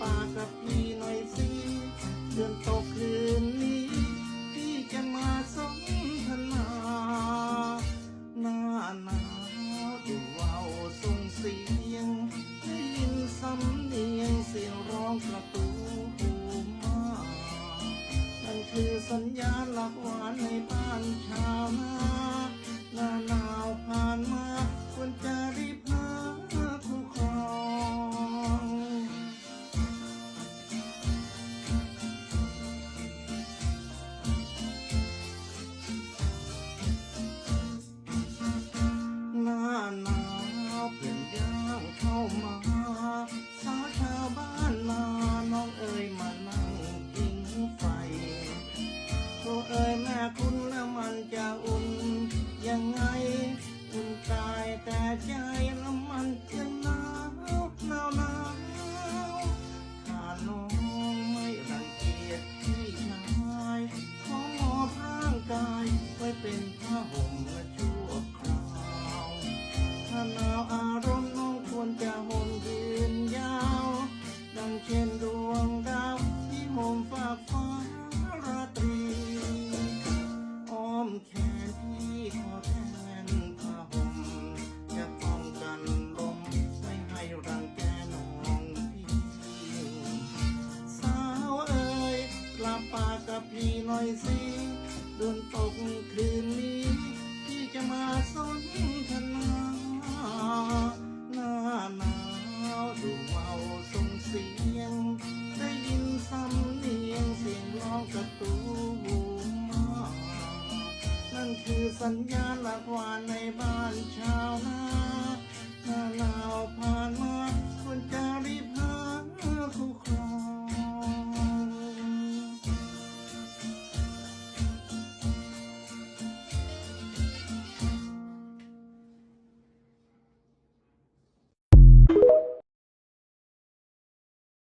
ป่ากับพี่หน่อยสิเดือนตกคืนนี้ พี่จะมาสนทนาหน้าหนาวดูว่าส่งเสียงได้ยินสำเนียงเสียงร้องประตูหูมานั่นคือสัญญาณหลักหวานในบ้านชาวนาหน้า เอ่ยแม่คุณแล้วมันจะอุ่น ยังไง อุ่นกายแต่ใจ ปากับพี่หน่อยสิเดินตกคืนนี้ พี่จะมาสนทนาหน้าหนาวดูเมาส่งเสียง ได้ยินสำเนียงเสียงร้องกระตูมานั่นคือสัญญาณหลักวานในบ้านชาวนาหน้าหนาว